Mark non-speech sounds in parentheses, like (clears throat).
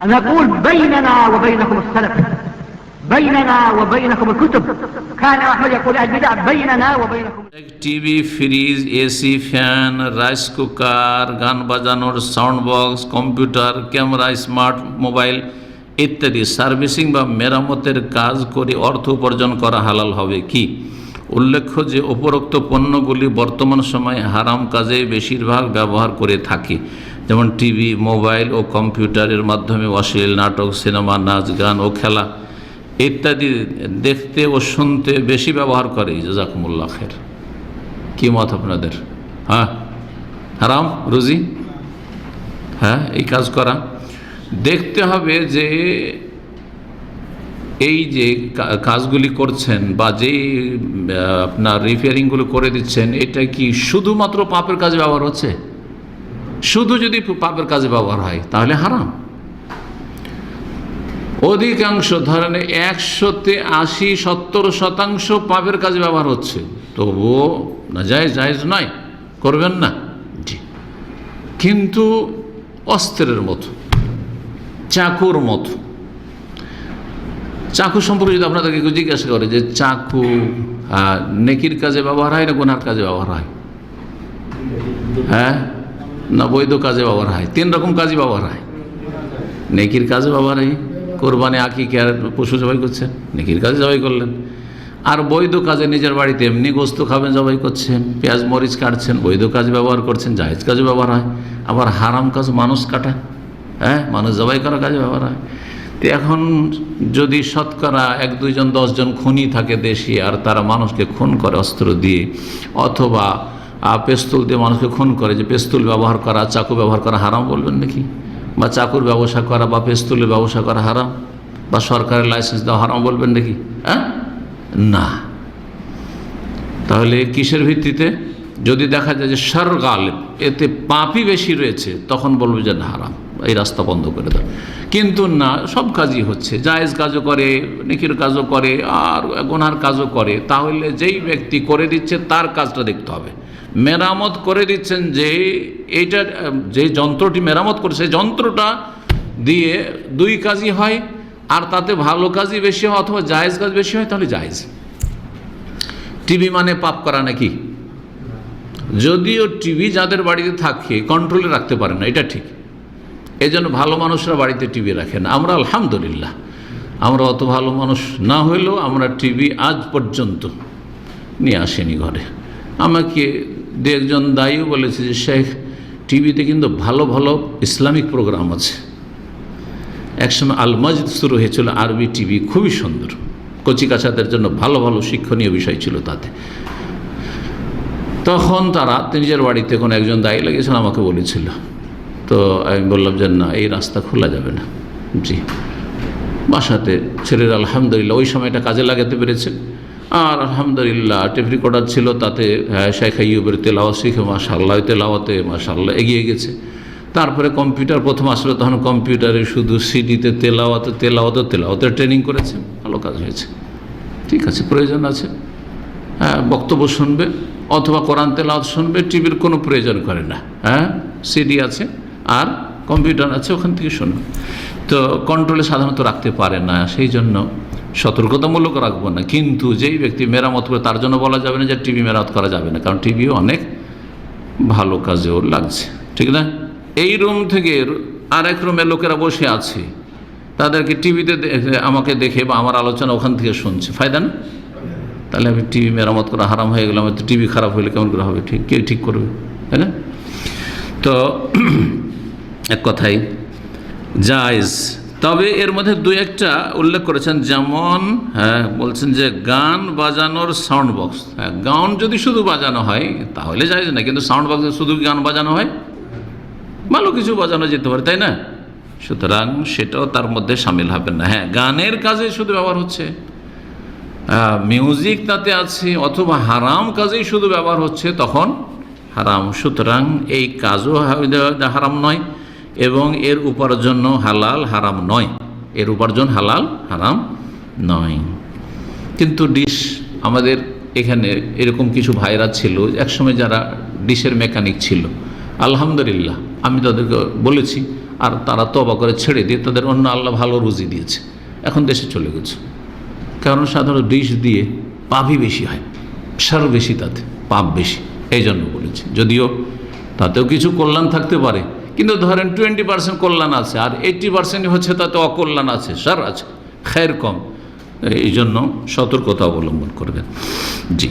نقول بيننا وبينكم السلف بيننا وبينكم الكتب كان أحمد يقول البدع بيننا وبينكم TV fridge AC fan rice cooker গান বাজানোর sound box computer camera smart mobile ইত্যাদি servicing বা মেরামতের কাজ করে অর্থ উপার্জন করা হালাল হবে কি উল্লেখ্য যে উপরোক্ত পণ্যগুলি বর্তমান সময়ে হারাম কাজে বেশিরভাগ ব্যবহার করে থাকে যেমন টিভি, মোবাইল ও কম্পিউটারের মাধ্যমে অশ্লীল নাটক, সিনেমা, নাচ, গান ও খেলা ইত্যাদি দেখতে ও শুনতে বেশি ব্যবহার করে। জাজাকুমুল্লাহ খের। কি মত আপনাদের? হ্যাঁ? হারাম? রুজি? হ্যাঁ এই কাজ করা। দেখতে হবে যে এই যে কাজগুলি করছেন বা যেই আপনার রিপেয়ারিংগুলো করে দিচ্ছেন, এটা কি শুধুমাত্র পাপের কাজে ব্যবহার হচ্ছে? শুধু যদি পাপের কাজে ব্যবহার হয়, তাহলে হারাম। অধিকাংশ ধরেন একশোতে আশি, সত্তর শতাংশ পাপের কাজে ব্যবহার হচ্ছে। তবুও না যায় জায়জ নয়, করবেন না। জি। কিন্তু অস্ত্রের মতো, চাকুর মতো। চাকু সম্পর্কে যদি আপনাদেরকে কেউ জিজ্ঞাসা করে যে চাকু নেকির কাজে ব্যবহার হয় না গুনার কাজে ব্যবহার হয়? হ্যাঁ? না বৈধ কাজে ব্যবহার হয়, তিন রকম কাজে ব্যবহার হয়। নেকির কাজে ব্যবহার হয়, কোরবানি, আঁকি কে আর পশু জবাই করছেন নেকির কাজে জবাই করলেন। আর বৈধ কাজে নিজের বাড়িতে এমনি গোস্ত খাবেন, জবাই করছেন, পেঁয়াজ, মরিচ কাটছেন, বৈধ কাজে ব্যবহার করছেন জাহেজ কাজে ব্যবহার হয়, আবার হারাম কাজ মানুষ কাটা হ্যাঁ মানুষ জবাই করার কাজে ব্যবহার হয়। তো এখন যদি শতকরা এক, দুইজন, দশজন খুনি থাকে দেশি, আর তারা মানুষকে খুন করে অস্ত্র দিয়ে, অথবা পেস্তুল দিয়ে মানুষকে খুন করে যে পেস্তুল ব্যবহার করা, চাকু ব্যবহার করা হারাম বলবেন নাকি? বা চাকুর ব্যবসা করা বা পেস্তুলের ব্যবসা করা হারাম? বা সরকারের লাইসেন্স দেওয়া হারাম বলবেন নাকি? হ্যাঁ? না। তাহলে কিসের ভিত্তিতে? যদি দেখা যায় যে সার গালেব, এতে পাপই বেশি রয়েছে, তখন বলব যে না, হারাম, এই রাস্তা বন্ধ করে দাও। কিন্তু না, সব কাজই হচ্ছে। জায়েজ কাজও করে নিখির কাজও করে, আর গোনার কাজও করে। তাহলে যেই ব্যক্তি করে দিচ্ছে, তার কাজটা দেখতে হবে। মেরামত করে দিচ্ছেন যে এইটা, যে যন্ত্রটি মেরামত করে, সেই যন্ত্রটা দিয়ে দুই কাজই হয়, আর তাতে ভালো কাজই বেশি হয় অথবা জায়েজ কাজ বেশি হয়, তাহলে জায়েজ। টিভি মানে পাপ করা নাকি? যদিও টিভি যাদের বাড়িতে থাকে কন্ট্রোলে রাখতে পারে না, এটা ঠিক। এই জন্য ভালো মানুষরা বাড়িতে টিভি রাখে না আমরা আলহামদুলিল্লাহ, আমরা অত ভালো মানুষ না হইলেও আমরা টিভি আজ পর্যন্ত নিয়ে আসেনি ঘরে। আমাকে দু একজন দায়ীও বলেছে যে, শেখ, টিভিতে কিন্তু ভালো ভালো ইসলামিক প্রোগ্রাম আছে। একসময় আল মজিদ শুরু হয়েছিল আরবি টিভি, খুবই সুন্দর। কচিকাছাদের জন্য ভালো ভালো শিক্ষণীয় বিষয় ছিল তাতে। তখন তারা নিজের বাড়িতে কোনো একজন দায়ী লেগেছিল, আমাকে বলেছিল। তো আমি বললাম যে, না, এই রাস্তা খোলা যাবে না। জি। বাসাতে ছেলের আলহামদুলিল্লাহ ওই সময়টা কাজে লাগাতে পেরেছে। আর আলহামদুলিল্লাহ টেপ রেকর্ডার ছিল তাতে হ্যাঁ, শেখ আইয়ুবের তেলাওয়া শিখে মাশাল্লাহ তেলাওয়াতে মাশাল্লাহ এগিয়ে গেছে। তারপরে কম্পিউটার প্রথম আসলে তখন কম্পিউটারে শুধু সিডিতে তেলাওয়াতে তেলাওয়াতে তেলাওয়াতে ট্রেনিং করেছে। ভালো কাজ হয়েছে। ঠিক আছে প্রয়োজন আছে। হ্যাঁ বক্তব্য শুনবে অথবা কোরআন তেলাওয়াত শুনবে টিভির কোনো প্রয়োজন করে না। হ্যাঁ সিডি আছে আর কম্পিউটার আছে ওখান থেকে শুনবে তো কন্ট্রোলে সাধারণত রাখতে পারে না, সেই জন্য সতর্কতামূলক রাখব না। কিন্তু যেই ব্যক্তি মেরামত করে, তার জন্য বলা যাবে না যে টিভি মেরামত করা যাবে না, কারণ টিভিও অনেক ভালো কাজেও লাগছে। ঠিক না? এই রুম থেকে আরেক রুমে লোকেরা বসে আছে। তাদেরকে টিভিতে আমাকে দেখে বা আমার আলোচনা ওখান থেকে শুনছে। ফায়দা না? তাহলে আমি টিভি মেরামত করা হারাম হয়ে গেলাম তো টিভি খারাপ হলে কেমন করে হবে? ঠিক, কে ঠিক করবে? তাই না? তো, (clears throat) এক কথাই জায়জ। তবে এর মধ্যে দু একটা উল্লেখ করেছেন, যেমন হ্যাঁ বলছেন যে গান বাজানোর সাউন্ড বক্স হ্যাঁ গান যদি শুধু বাজানো হয়, তাহলে জায়জ না, কিন্তু সাউন্ড বক্সে শুধু গান বাজানো হয়? ভালো কিছু বাজানো যেতে পারে, তাই না? সুতরাং সেটাও তার মধ্যে সামিল হবে না। হ্যাঁ গানের কাজে শুধু ব্যবহার হচ্ছে। মিউজিক তাতে আছে, অথবা হারাম কাজেই শুধু ব্যবহার হচ্ছে, তখন হারাম। সুতরাং এই কাজও হারাম নয়। এবং এর উপার্জন হালাল, হারাম নয়। এর উপার্জন হালাল, হারাম নয়। কিন্তু ডিশ আমাদের এখানে এরকম কিছু ভাইরা ছিল, একসময় যারা ডিশের মেকানিক ছিল। আলহামদুলিল্লাহ, আমি তাদেরকে বলেছি, আর তারা তবা করে ছেড়ে দিয়ে তাদের অন্য আল্লাহ ভালো রুজি দিয়েছে। এখন দেশে চলে গেছে। কারণ সাধারণত ডিশ দিয়ে পাপই বেশি হয়, সার বেশি তাতে, পাপ বেশি এই জন্য বলেছি। যদিও তাতেও কিছু কল্যাণ থাকতে পারে কিন্তু ধরেন টোয়েন্টি পার্সেন্ট কল্যাণ আছে, আর এইট্টি পার্সেন্ট হচ্ছে তাতে অকল্যাণ আছে, সার আছে খের কম। এই জন্য সতর্কতা অবলম্বন করবেন। জি।